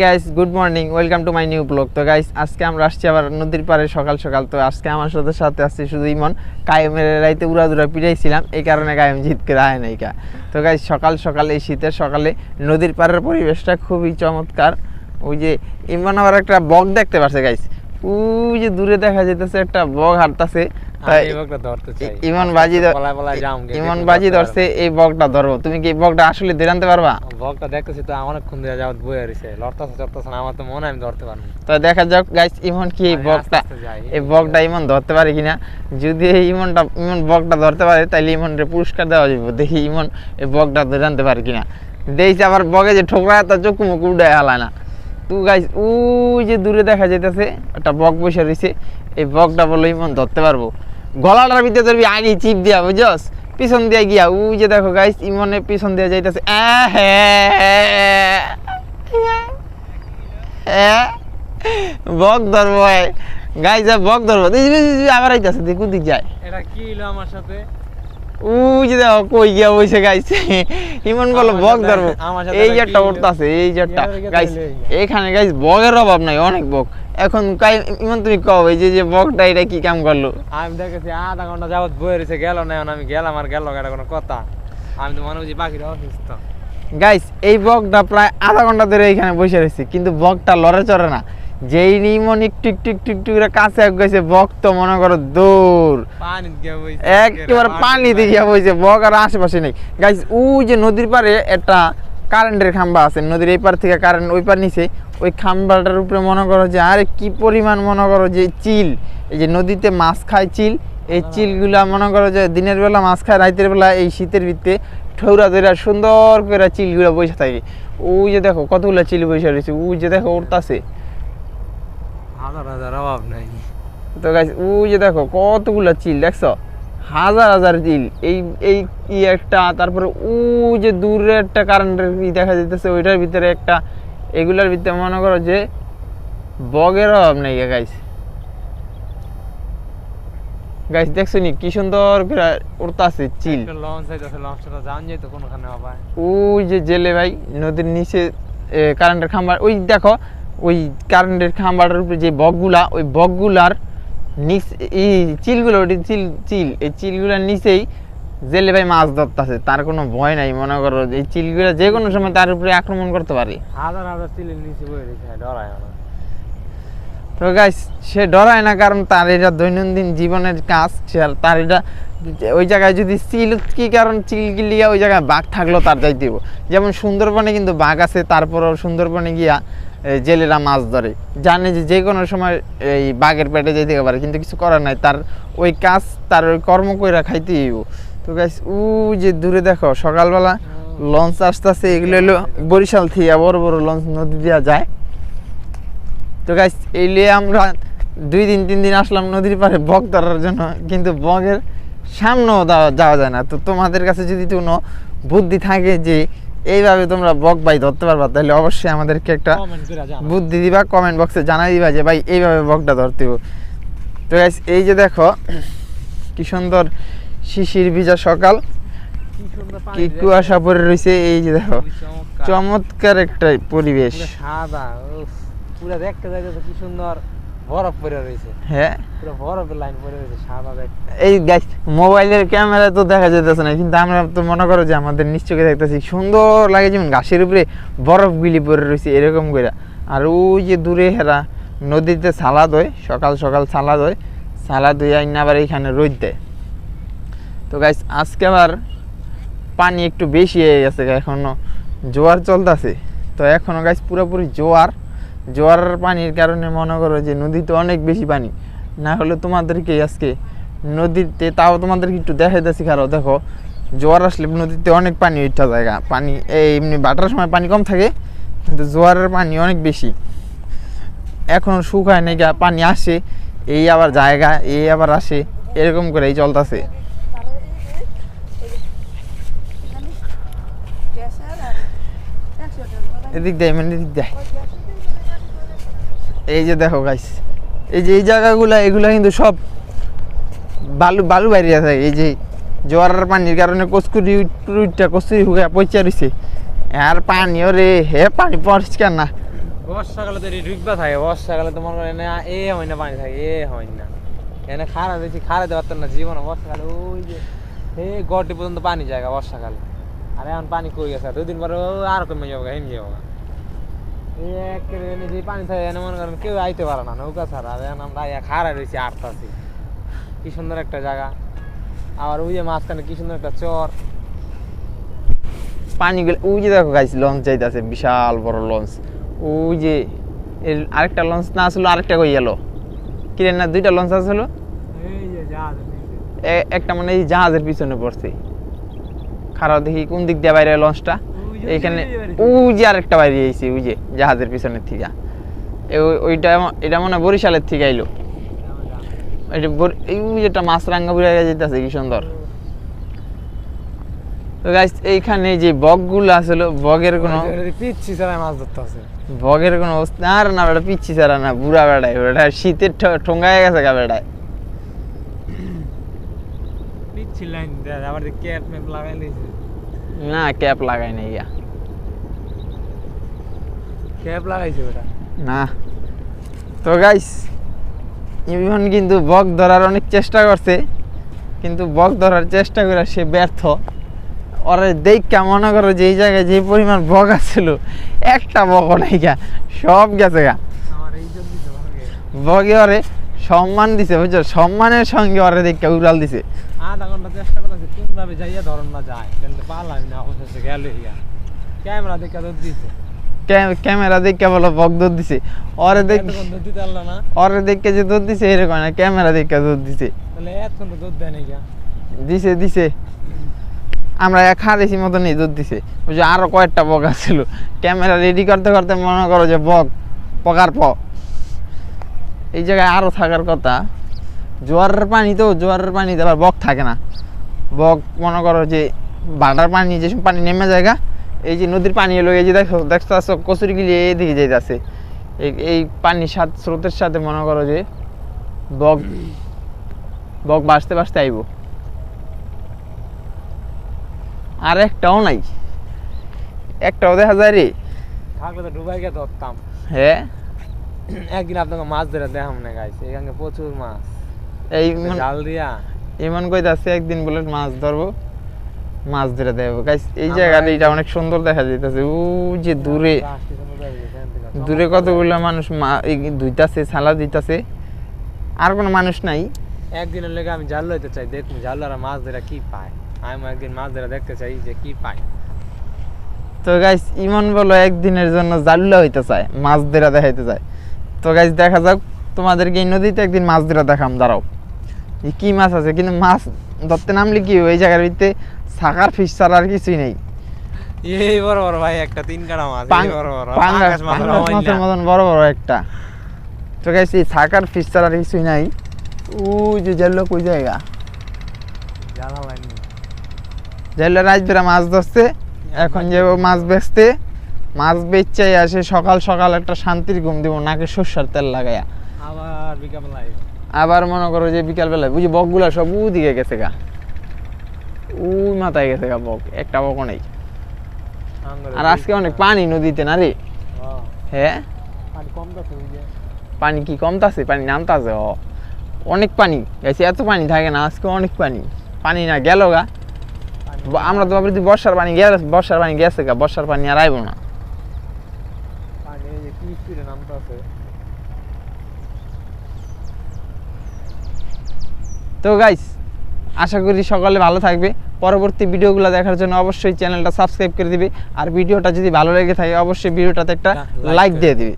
Guys good morning welcome to my new blog তো guys আজকে আমরা আসছি আবার নদীর পাড়ে সকাল সকাল। তো আজকে আমার সাথে সাথে আসছে শুধু ইমন। কায়েমের রাইতে উড়া দুরা পিড়াইছিলাম। এই কারণে কায়েম জিতকে রায় আয় নাই কা। তো গাইস সকাল সকাল এই শীতের সকালে নদীর পাড়ের পরিবেশটা খুবই চমৎকার। ওই যে ইমন আবার একটা বক দেখতে পারছে গাইস ওই যে দূরে দেখা যেতেছে একটা বক হাঁটতাছে। ইমন বাজি পলায় যাম গে, ইমন বাজি ধরছে এই বকটা ধরবো। তুমি কি বকটা আসলে ধরে আনতে পারবা? বকটা দেখতেছি তো অনেকক্ষণ ধরে যাবত বয়ে রয়েছে লড়তাছে চড়তাছে না আমার তো মনে আমি ধরতে পারব। তো দেখা যাক গাইস ইমন কি এই বকটা। এই ইমন ধরতে পারে কিনা? যদি এই ইমনটা ইমন বকটা ধরতে পারে তাহলে ইমনরে পুরস্কার দেওয়া যাবে দেখি ইমন এই বকটা ধরে আনতে পারে কিনা। দেখছি আবার বকে যে ঠোকরা তা চোখ মুখ উড়ায় হালায় না। তো গাইস ওই যে দূরে দেখা যাইতেছে একটা বক বসে রয়েছে এই বকটা বলে ইমন ধরতে পারব। গলাটার ভিতরে ধরবি আগে চিপ দিয়া বুঝছস? পিছন দিয়ে গিয়া ওই যে দেখো গাইস ইমনের পিছন দিয়ে যাইতেছে বক ধরবো গাই যা বক ধরবো। আবার আইতাছে দেখু দিক যায়। এটা কি হলো আমার সাথে? উই যে দেখো কই গিয়া বইছে গাইছে ইমন বলো বক ধরবো। এই কি উঠতাছে এই দিকে গাইস তাইলে। এখানে গাইস বকের অভাব নাই অনেক বক। এখন কাই ইমন তুমি কও এই যে যে বকটা এটা কি কাম করল? আমি দেখেছি আধা ঘণ্টা যাবত বয়ে রয়েছে গেল না এখন আমি গেলাম আর গেল এটা কোনো কথা। আমি তো মনে পাখিটা অসুস্থ। গাইস এই বকটা প্রায় আধা ঘণ্টা ধরে এখানে বসে রয়েছে কিন্তু বকটা লড়ে চড়ে না। যেই নিমন একটু একটু একটু করে কাছে গেছে বক তো মনে করো বইছে একেবারে পানি দিয়ে বইছে। বক আর আশেপাশে নেই। গাইস ওই যে নদীর পারে একটা কারেন্টের খাম্বা আছে নদীর এই পার থেকে কারেন্ট ওই পার নিচে ওই খাম্বাটার উপরে মনে করো যে আরে কি পরিমাণ মনে করো যে চিল এই যে নদীতে মাছ খায় চিল এই চিলগুলা মনে করো যে দিনের বেলা মাছ খায় রাতের বেলা এই শীতের ভিতরে ঠৌরা ধরে সুন্দর করে চিলগুলো বসে থাকে। ওই যে দেখো কতগুলো চিল বসে রয়েছে ওই যে দেখো উঠতাছে হাজার হাজার অভাব নাই। তো গাইস ওই যে দেখো কতগুলো চিল দেখছ? হাজার হাজার চিল এই এই ই একটা তারপরে ওই যে দূরে একটা কারেন্টের ই দেখা যাইতেছে ওইটার ভিতরে একটা এগুলার ভিতরে মনে করো যে বগের অভাব নেই গাইস গাইস দেখছ নি কি সুন্দর উড়তাছে চিল লঞ্চ লঞ্চটা কোনখানে বাবা ওই যে জেলে ভাই নদীর নিচে কারেন্টের খাম্বা ওই দেখো ওই কারেন্টের খাম্বাটার উপরে যে বকগুলা ওই বকগুলার নিচ এই চিলগুলো ওটি চিল চিল এই চিলগুলার নিচেই জেলে ভাই মাছ ধরতেছে তার কোনো ভয় নাই মনে করো এই চিলগুলা যে কোনো সময় তার উপরে আক্রমণ করতে পারে। হাজার হাজার চিলের নিচে বয়ে রয়েছে ডরায় আমার তো গাইস সে ডরায় না কারণ তার এটা দৈনন্দিন জীবনের কাজ সে আর তার এটা ওই জায়গায় যদি চিল কি কারণ চিল গিলিয়া ওই জায়গায় বাঘ থাকলেও তার যাই দিব যেমন সুন্দরবনে কিন্তু বাঘ আছে তারপরও সুন্দরবনে গিয়া জেলেরা মাছ ধরে। জানে যে যে কোনো সময় এই বাঘের পেটে যেতে পারে, কিন্তু কিছু করার নাই। তার ওই কাজ, তার ওই কর্ম কইরা খাইতে হইব। তো গাইস ও যে দূরে দেখো, সকালবেলা লঞ্চ আসতে আসতেছে, এগুলো হলো বরিশাল থেকে বড় বড় লঞ্চ নদী দেওয়া যায়। তো গাইস এই নিয়ে আমরা দুই দিন, তিন দিন আসলাম নদীর পাড়ে বক ধরার জন্য, কিন্তু বকের সামনেও যাওয়া যায় না। তো তোমাদের কাছে যদি কোনো বুদ্ধি থাকে যে এইভাবে তোমরা বক ভাই ধরতে পারবা তাহলে অবশ্যই আমাদেরকে একটা বুদ্ধি দিবা কমেন্ট বক্সে জানাই দিবা যে ভাই এইভাবে বকটা ধরতে তো গাইস এই যে দেখো কি সুন্দর শিশির ভিজা সকাল। কি। কুয়াশা পড়ে রয়েছে এই যে দেখো চমৎকার। একটা পরিবেশ। সাদা পুরো দেখতে যাইতেছে কি সুন্দর। বরফ পড়ে রয়েছে। হ্যাঁ? পুরো বরফের লাইন পড়ে রয়েছে এই গাইস মোবাইলের ক্যামেরা তো দেখা যেতেছে না কিন্তু আমরা তো মনে করো যে আমাদের নিশ্চয়ই দেখতেছি সুন্দর লাগে যেমন ঘাসের উপরে বরফ গুলি পড়ে রয়েছে এরকম করে। আর ওই যে দূরে হেরা নদীতে সালাদ হয় সকাল সকাল সালাদ হয় সালাদ হয়ে আইন আবার এখানে রোদ দেয়। তো গাইস আজকে আবার পানি একটু বেশি হয়ে গেছে এখনও জোয়ার চলতেছে। তো এখনও গাইস পুরোপুরি জোয়ার জোয়ারের পানির কারণে মনে করো যে নদীতে অনেক বেশি পানি। না হলে তোমাদেরকে আজকে নদীতে, তাও তোমাদেরকে একটু দেখাইতেছি কারও। দেখো, জোয়ার আসলে নদীতে অনেক পানি ওইটা জায়গা পানি, এই এমনি বাটার সময় পানি কম থাকে, কিন্তু জোয়ারের পানি অনেক বেশি। এখনও শুকায় নাই পানি আসে, এই আবার জায়গা এই আবার আসে, এরকম করেই চলতেছে। এদিক দেয় মানে এদিক দেয়। এই যে দেখো গাইস এই যে এই জায়গাগুলা, এগুলা কিন্তু সব বালু বালু বাইরে থাকে এই যে জোয়ারের পানির কারণে কস্তুরি টুইটটা কস্তুরি হুগা পচা রয়েছে আর পানিও রে, হে, পানি পরিষ্কার না। বর্ষাকালে তো ঢুকবা থাকে বর্ষাকালে তো করেন না এ হয় না, পানি থাকে, এ হয় না। এখানে খারা দিয়েছি খারা দেওয়ার না জীবন। বর্ষাকালে ওই যে, হে, গড়টি পর্যন্ত পানি জায়গা বর্ষাকালে আর এখন পানি কই গেছে? দুই দিন পরে আর কমে যাব হেম যাব এই একেবারে এনে যে পানি থাকে এনে মনে করেন কেউ আইতে পারে না নৌকা ছাড়া। আর এখন আমরা আইয়া খারা রয়েছি আটতাছি কি সুন্দর একটা জায়গা। আবার ওই যে মাঝখানে কি সুন্দর একটা চর। পানিগুলো ওই যে দেখো গাইস লঞ্চ যাইতেছে বিশাল বড় লঞ্চ ওই যে আরেকটা লঞ্চ না আসলো আরেকটা কই গেল? কিরে না দুইটা লঞ্চ আসলো? একটা মানে এই জাহাজের পিছনে পড়ছে। খারাপ দেখি কোন দিক দিয়ে বাইরে লঞ্চটা এইখানে ওই যে। আরেকটা বাইরে আইছে ওই যে জাহাজের পিছনের থেকে। ওইটা এটা মনে বরিশালের থেকে আইলো এটা এই যেটা মাছ রাঙ্গা বুড়া যেতেছে কি সুন্দর। তো গাইস এইখানে যে বকগুলো আসলে বগের কোনো পিচ্ছি ছাড়া মাছ ধরতে আছে বগের কোনো আর না বেটা পিচ্ছি ছাড়া না বুড়া বেড়ায় বেটা শীতের ঠোঙ্গায় গেছে গা বেড়ায়। পিচ্ছি লাইন দেয় আবার ক্যাপ ম্যাপ লাগাই দিয়েছে না ক্যাপ লাগাই নাই গিয়া। ক্যাপ লাগাইছে ওটা? না। তো গাইস ইমন কিন্তু বক ধরার অনেক চেষ্টা করছে কিন্তু বক ধরার চেষ্টা করে সে ব্যর্থ। ওরে দেখা মনে করো যে এই জায়গায় যে পরিমাণ বক আছিল একটা বক নাই গা সব গেছে গা। বগে ওরে সম্মান দিছে বুঝছ? সম্মানের সঙ্গে ওরে দেখা উড়াল দিছে। আধা ঘণ্টা চেষ্টা করেছে কোন ভাবে যাইয়া ধরন না যায়। কিন্তু পারলাম না অবশেষে গেল ইয়া। ক্যামেরা দেখে তো দিছে। ক্যামেরা দেখে বলো বক দৌড় দিছে। ওরে দেখ ওরে দেখে যে দৌড় দিছে এরকম না ক্যামেরা দেখে দৌড় দিছে। তাহলে এতক্ষণ তো দুধ দেয় নাই গা। দিছে দিছে। আমরা এক হারিসি মতনই দুধ দিছে। ওই যে আরও কয়েকটা বক আছিল। ক্যামেরা রেডি করতে করতে মনে করো যে বক পকার প এই জায়গায় আরও থাকার কথা। জোয়ারের পানি তো জোয়ারের পানিতে আবার বক থাকে না। বক মনে করো যে বাটার পানি যেসব পানি নেমে জায়গা এই যে নদীর পানি এলো এই যে দেখো দেখতে আসো কচুরি গিলি এইদিকে যাইতেছে। এই এই পানির সাথে স্রোতের সাথে মনে করো যে বক বক বাঁচতে বাঁচতে আইব। আর একটাও নাই। একটাও দেখা যায় রে। থাকলে তো ডুবাই গিয়ে ধরতাম। হ্যাঁ? একদিন আপনাকে মাছ ধরে দেখাম না গাইছে এখানে প্রচুর মাছ। এই জাল দিয়া। এমন কইতাছে একদিন বলে মাছ ধরবো মাছ ধরে দেবো। গাইস এই আমরা জায়গাটা এটা অনেক সুন্দর দেখা যাইতেছে। ও যে দূরে কতগুলো মানুষ ধুইতাছে সালা দিতাছে। আর কোনো মানুষ নাই। একদিনের লেগে আমি জাল লইতে চাই দেখুন জালরা মাছ ধরে কি পায়। আমি একদিন মাছ ধরে দেখতে চাই যে কি পায়। তো গাইস ইমন বলো একদিনের জন্য জাল্লা হইতে চায় মাছ ধরা দেখাইতে চায়। তো গাইস দেখা যাক তোমাদেরকে এই নদীতে একদিন মাছ ধরা দেখাম দাঁড়াও। কি মাছ আছে? কিন্তু মাছ ধরতে নামলে কি ওই জায়গার ভিতরে সাকার ফিশ ছাড়া আর কিছুই নেই। এই বড় বড় ভাই একটা তিন কাটা মাছ বড় বড়। পাঙ্গাস মাছের মতন বড় বড় একটা। তো গাইস এই সাকার ফিশ ছাড়া আর কিছুই নাই। ওই যে জেল্লো কই জায়গা? জালা রাজবেরা মাছ ধরছে এখন যে মাছ বেচতে। মাছ বেচাই আসে সকাল সকাল একটা শান্তির ঘুম দিব নাকে সর্ষার তেল লাগাইয়া। আবার বিকাল লাইন আবার মনে করো যে বিকালবেলায় বুঝি বকগুলা সব দিকে গেছে গা। ওই মাথায় গেছে গা বক একটা বকও নেই। আর আজকে অনেক পানি নদীতে না রে? হ্যাঁ? পানি কি কমতাছে? পানি নামতাছে ও অনেক পানি গেছে এত পানি থাকে না আজকে অনেক পানি। পানি না গেল গা। আমরা তো ভাবছি বর্ষার পানি গেছে বর্ষার পানি গেছে গা বর্ষার পানি আর আইব না পানি এই যে কি স্পিডে নামতে আছে তো গাইস আশা করি সকালে ভালো থাকবে। পরবর্তী ভিডিওগুলো দেখার জন্য অবশ্যই চ্যানেলটা সাবস্ক্রাইব করে দিবে। আর ভিডিওটা যদি ভালো লেগে থাকে অবশ্যই ভিডিওটাতে একটা একটা লাইক দিয়ে দিবে।